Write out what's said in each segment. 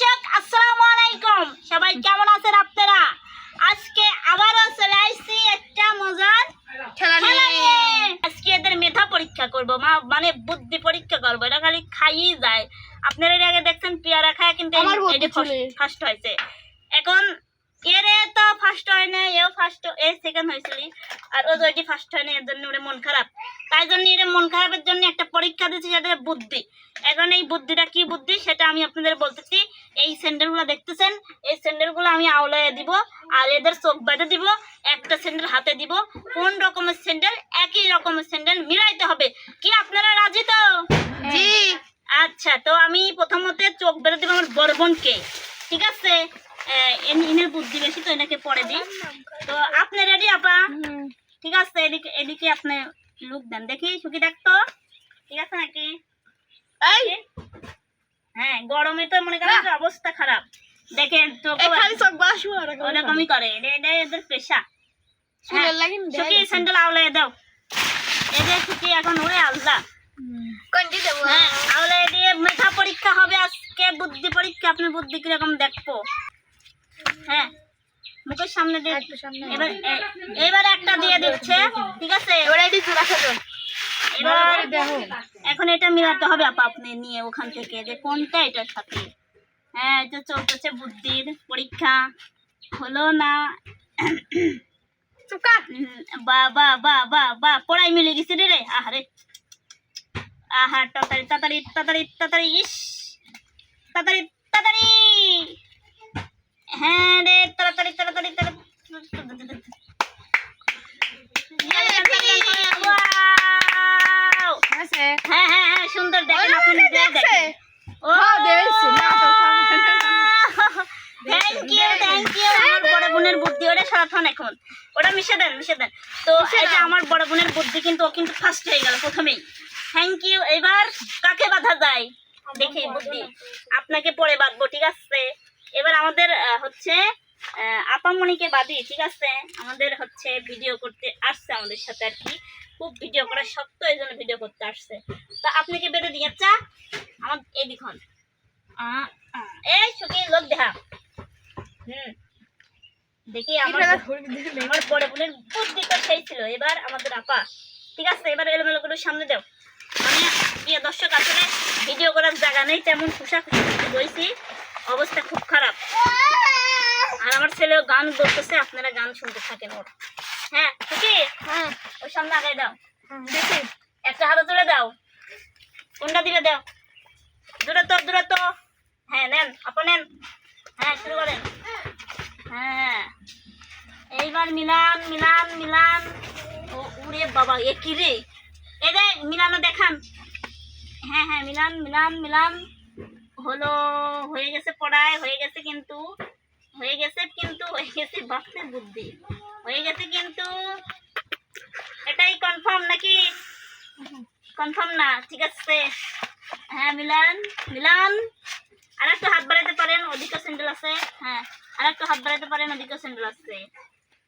দর্শক আসসালামু আলাইকুম। সবাই কেমন আছেন আপনারা? আজকে আবারও চলে আসছি একটা মজার আজকে এদের মেধা পরীক্ষা করব। মা মানে বুদ্ধি পরীক্ষা করব। এটা খালি খাইই যায়। আপনারা এর আগে দেখছেন পেয়ারা খায় কিন্তু ফার্স্ট হয়েছে। এখন এর তো ফার্স্ট হয় না এও ফার্স্ট এ সেকেন্ড হয়েছিল। আর ও যদি ফার্স্ট হয় না এর জন্য ওর মন খারাপ। তাই জন্য এর মন খারাপের জন্য একটা পরীক্ষা দিচ্ছি সেটা বুদ্ধি। এখন এই বুদ্ধিটা কি বুদ্ধি সেটা আমি আপনাদের বলতেছি। এই স্যান্ডেলগুলো দেখতেছেন? এই স্যান্ডেলগুলো আমি আওলায় দিব আর এদের চোখ বেঁধে দিব একটা স্যান্ডেল হাতে দিব। কোন রকমের স্যান্ডেল একই রকমের স্যান্ডেল মিলাইতে হবে। কি আপনারা রাজি তো? জি। আচ্ছা তো আমি প্রথমতে চোখ বেঁধে দিব আমার বড় বোনকে। ঠিক আছে? বুদ্ধি বেশি তো এনাকে পরে দিই। তো আপনি রেডি আপা? ঠিক আছে এদিকে এদিকে আপনি লুক দেন। দেখি সুখী দেখতো ঠিক আছে নাকি? হ্যাঁ গরমে তো মনে করেন অবস্থা খারাপ। দেখেন আর ওরকমই করে। এটা এটা এদের পেশা সুখী স্যান্ডেল আওলাই দাও। এদের সুখী এখন ওরে আলদা হ্যাঁ আওলাই দিয়ে মেধা পরীক্ষা হবে আজকে বুদ্ধি পরীক্ষা আপনি বুদ্ধি কীরকম দেখব? হ্যাঁ। মুখের সামনে দিয়ে এবার এবার একটা দিয়ে দিচ্ছে ঠিক আছে? এবার এটি জোড়া খেলো এবার এখন এটা মিলাতে হবে আপা আপনি নিয়ে ওখান থেকে যে কোনটা এটার সাথে। হ্যাঁ এটা চলতেছে বুদ্ধির পরীক্ষা। হলো না চুকা উম, বা বা বা বা বা পড়াই মিলে গেছি রে রে। আহারে। আহা তাড়াতাড়ি তাড়াতাড়ি তাড়াতাড়ি তাড়াতাড়ি ইস। তাড়াতাড়ি তাড়াতাড়ি। হ্যাঁ রে তাড়াতাড়ি তাড়াতাড়ি তাড়াতাড়ি Wow! আছে হ্যাঁ হ্যাঁ হ্যাঁ সুন্দর দেখেন আপনি দেখেন ও হ্যাঁ, দেখছি, না তো থ্যাংক ইউ থ্যাংক ইউ আমার বড় বোনের বুদ্ধি ওটা সারাক্ষণ এখন ওটা মিশে দেন মিশে দেন তো এটা আমার বড় বোনের বুদ্ধি কিন্তু ও কিন্তু ফার্স্ট হয়ে গেল প্রথমেই থ্যাংক ইউ এবার কাকে বাধা যায় দেখি বুদ্ধি আপনাকে পরে বাঁধবো ঠিক আছে এবার আমাদের হচ্ছে আপামণিকে বাদি ঠিক আছে? আমাদের হচ্ছে ভিডিও করতে আসছে আমাদের সাথে আর কি। খুব ভিডিও করা শক্ত এই জন্য ভিডিও করতে আসছে। তা আপনি কি বেঁধে দিয়ে চা? আমার এই দেখুন। আহ, আহ, এই সুখী লোক দেখা। হুম। দেখি আমার আমার বড় বোনের বুদ্ধি তো সেই ছিল। এবার আমাদের আপা ঠিক আছে? এবার এলোমেলো করে সামনে দাও আমি প্রিয় দর্শক আসলে ভিডিও করার জায়গা নেই তেমন পোশাক বইছি। অবস্থা খুব খারাপ। আর আমার ছেলেও গান বলতেছে আপনারা গান শুনতে থাকেন ওর। হ্যাঁ ঠিকই হ্যাঁ। ওই সামনে আগে দাও। দেখি। একটা হাতে তুলে দাও। কোনটা দিলে দাও? দূরত্ব দূরত্ব। হ্যাঁ নেন আপা নেন। হ্যাঁ শুরু করেন। হ্যাঁ। এইবার মিলান মিলান মিলান। ও উড়ে বাবা এ কি রে? দে মিলানো দেখান। হ্যাঁ হ্যাঁ মিলান মিলান মিলান। হলো, হয়ে গেছে পড়ায়, হয়ে গেছে কিন্তু, হয়ে গেছে কিন্তু, হয়ে গেছে বাপরে বুদ্ধি। হয়ে গেছে কিন্তু, এটাই কনফার্ম নাকি? কনফার্ম না, ঠিক আছে। হ্যাঁ মিলান মিলান। আর একটু হাত বাড়াইতে পারেন, ওদিকে স্যান্ডেল আছে। হ্যাঁ আর একটু হাত বাড়াইতে পারেন, ওদিকে স্যান্ডেল আছে।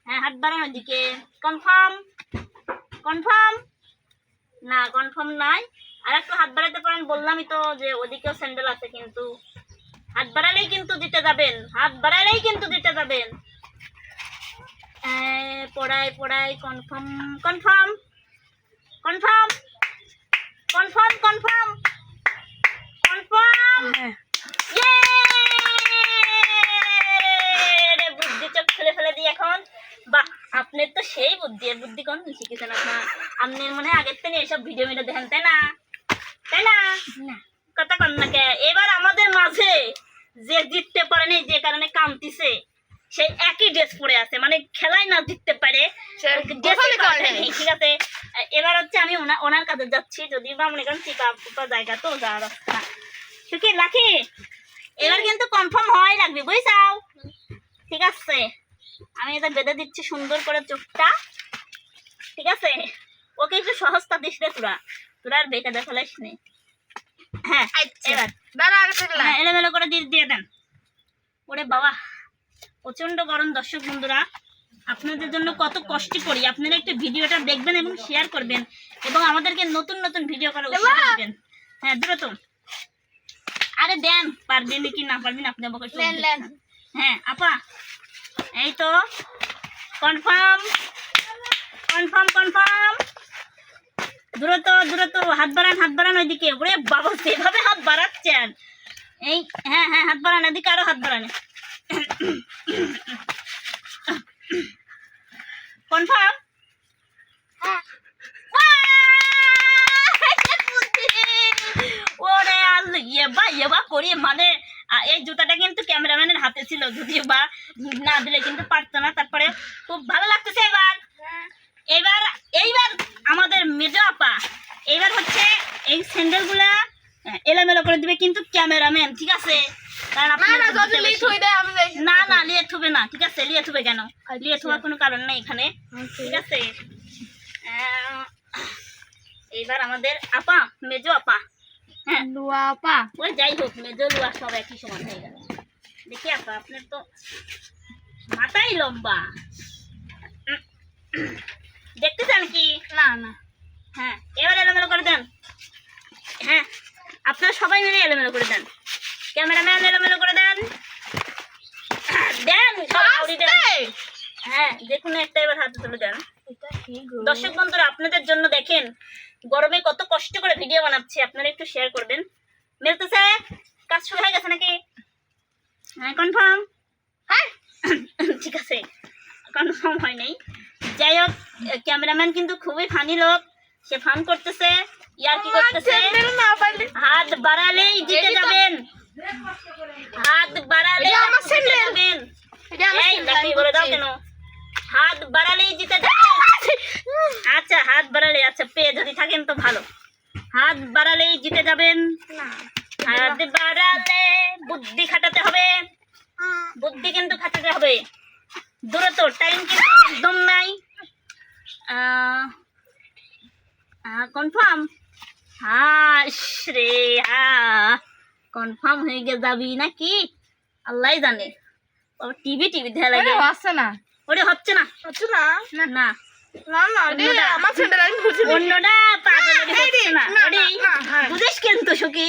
হ্যাঁ হাত বাড়ান ওদিকে। কনফার্ম কনফার্ম না কনফার্ম নাই। আর একটু হাত বাড়াতে পারেন বললামই তো যে ওদিকেও স্যান্ডেল আছে কিন্তু। হাত বাড়ালেই কিন্তু দিতে যাবেন হাত বাড়ালেই কিন্তু দিতে যাবেন। পড়াই পড়াই confirm confirm confirm confirm confirm confirm বুদ্ধি চোখ ফেলে ফেলে দিই এখন। বাহ আপনার তো সেই বুদ্ধি বুদ্ধি কোন? শিখেছেন আপনার। আপনার মনে হয় আগের থেকে এসব ভিডিও মিডিও দেখেন তাই না? না। কথা কন না কে? এবার আমাদের মাঝে যে জিততে পারেনি যে কারণে কামতিছে সে একই ড্রেস পরে আছে। মানে খেলায় না জিততে পারে নাই। নেই, ঠিক আছে? এবার হচ্ছে আমি ওনার কাছে যাচ্ছি যদি বা মনে করেন চিপা জায়গা তো যাওয়ার রাস্তা। সুখী লাখি এবার কিন্তু কনফার্ম হওয়াই লাগবে বুঝছাও? ঠিক আছে? আমি এটা বেঁধে দিচ্ছি সুন্দর করে চোখটা। ঠিক আছে? ওকে একটু সহজটা দিস রে তোরা। তোরা আর বেকার দেখালাইস নে। হ্যাঁ আচ্ছা। এবার দাঁড়া আগে থেকে হ্যাঁ, এলোমেলো করে দিয়ে দিয়ে দেন। ওরে বাবা প্রচণ্ড গরম দর্শক বন্ধুরা। আপনাদের জন্য কত কষ্ট করি। আপনারা একটু ভিডিওটা দেখবেন এবং শেয়ার করবেন এবং আমাদেরকে নতুন নতুন ভিডিও করার উৎসাহ দিবেন। হ্যাঁ দ্রুত আরে দেন পারবেন কি না পারবেন আপনি আমাকে। হ্যাঁ আপা এই তো কনফার্ম কনফার্ম কনফার্ম দ্রুত দ্রুত, হাত বাড়ান হাত বাড়ান ওইদিকে। ওরে বাবা, সেভাবে হাত বাড়াচ্ছেন। এই হ্যাঁ হ্যাঁ হাত বাড়ান, এদিকে আরও হাত বাড়ান। কনফার্ম? ওরে এবা এবা করে মানে এই জুতাটা কিন্তু ক্যামেরাম্যানের হাতে ছিল, যদিও বা না দিলে কিন্তু পারতো না, তারপরে খুব ভালো লাগতেছে এবার এইবার আমাদের মেজো আপা এইবার হচ্ছে এই স্যান্ডেলগুলা আহ, এলোমেলো করে দিবে কিন্তু ক্যামেরাম্যান ঠিক আছে? কারণ না না লিয়ে থুবে না ঠিক আছে? লিয়ে থুবে কেন? লিয়ে থোয়ার কোনো কারণ নেই এখানে ঠিক আছে? এইবার আমাদের আপা মেজো আপা হ্যাঁ। লুয়া পা ওই যাই হোক মেজো লুয়া সব একই সমান হয়ে গেল। দেখি আপা আপনার তো মাথাই লম্বা। দেখতে চান কি? না না হ্যাঁ এবার এলোমেলো করে দেন হ্যাঁ আপনারা সবাই মিলে এলোমেলো করে দেন ক্যামেরাম্যান এলোমেলো করে দেন দেন সব আউড়ি দেন আস্তে। হ্যাঁ যে কোনো একটা এবার হাতে তুলে দেন এটা কি গো? দর্শক বন্ধুরা আপনাদের জন্য দেখেন গরমে কত কষ্ট করে ভিডিও বানাচ্ছি আপনারা একটু শেয়ার করবেন। মিলতেছে কাজ শুরু হয়ে গেছে নাকি? হ্যাঁ কনফার্ম হ্যাঁ ঠিক আছে কনফার্ম হয় নাই। যাই হোক ক্যামেরাম্যান কিন্তু খুবই ফানি লোক সে ফান করতেছে ইয়ার কি করতেছে? পারলে। হাত বাড়ালেই জিতে যাবেন। হাত বাড়ালেই জিতে যাবেন। এই বলে দাও কেন? হাত বাড়ালেই জিতে যাবেন আচ্ছা হাত বাড়ালে আচ্ছা পেয়ে যদি থাকেন তো ভালো। হাত বাড়ালেই জিতে যাবেন। হাত বাড়ালে বুদ্ধি খাটাতে হবে। বুদ্ধি কিন্তু খাটাতে হবে। দ্রুত টাইম কিন্তু একদম নাই। কনফার্ম হ্যাঁ রে কনফার্ম হয়ে গে যাবি নাকি? আল্লাহ জানে। টিভি টিভি দেখা লাগে। আসছে না। ওরে হচ্ছে না। হচ্ছে না? না, না, হ্যাঁ। বুঝিস কিন্তু সুখী?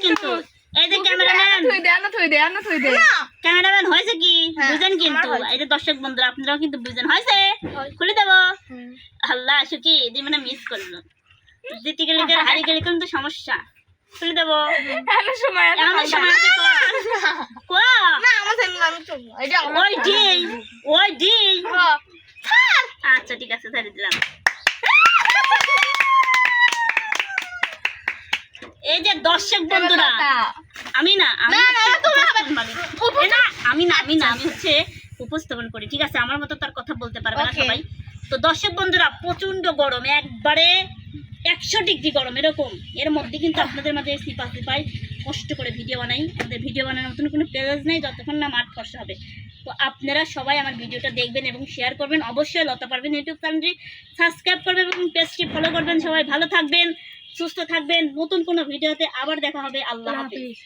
কিন্তু এই, যে ক্যামেরাম্যান। থুই থুই থুই ক্যামেরাম্যান হয়েছে কি? হ্যাঁ, বুঝেন কিন্তু। এই যে দর্শক বন্ধুরা আপনারাও কিন্তু বুঝেন। হয়েছে? খুলে দেবো। আল্লাহ সুখী দি মানে মিস করল। গেলে হারিয়ে গেলে কিন্তু সমস্যা। খুলে দেবো। এমন সময় সময় আছে কো। কো। না আমার স্যান্ডেল আমি চলবো এটা ওই ডি ওই ডি। আচ্ছা ঠিক আছে ছেড়ে দিলাম। এই যে দর্শক বন্ধুরা আমি না আমি না, না, আমি না আমি না আমি হচ্ছে উপস্থাপন করি ঠিক আছে? আমার মতো তার কথা বলতে পারবে না সবাই। তো দর্শক বন্ধুরা প্রচণ্ড গরম একবারে একশো ডিগ্রি গরম, এরকম। এর মধ্যে কিন্তু আপনাদের মাঝে সিপা সিপাই কষ্ট করে ভিডিও বানাই। আমাদের ভিডিও বানানোর মতন কোনো পেজ নেই, যতক্ষণ না মাঠ ফসা হবে। তো আপনারা সবাই আমার ভিডিওটা দেখবেন এবং শেয়ার করবেন। অবশ্যই লতা পারবেন ইউটিউব চ্যানেলটি সাবস্ক্রাইব করবেন এবং পেজটি ফলো করবেন। সবাই ভালো থাকবেন, সুস্থ থাকবেন। নতুন কোনো ভিডিওতে আবার দেখা হবে। আল্লাহ হাফিজ।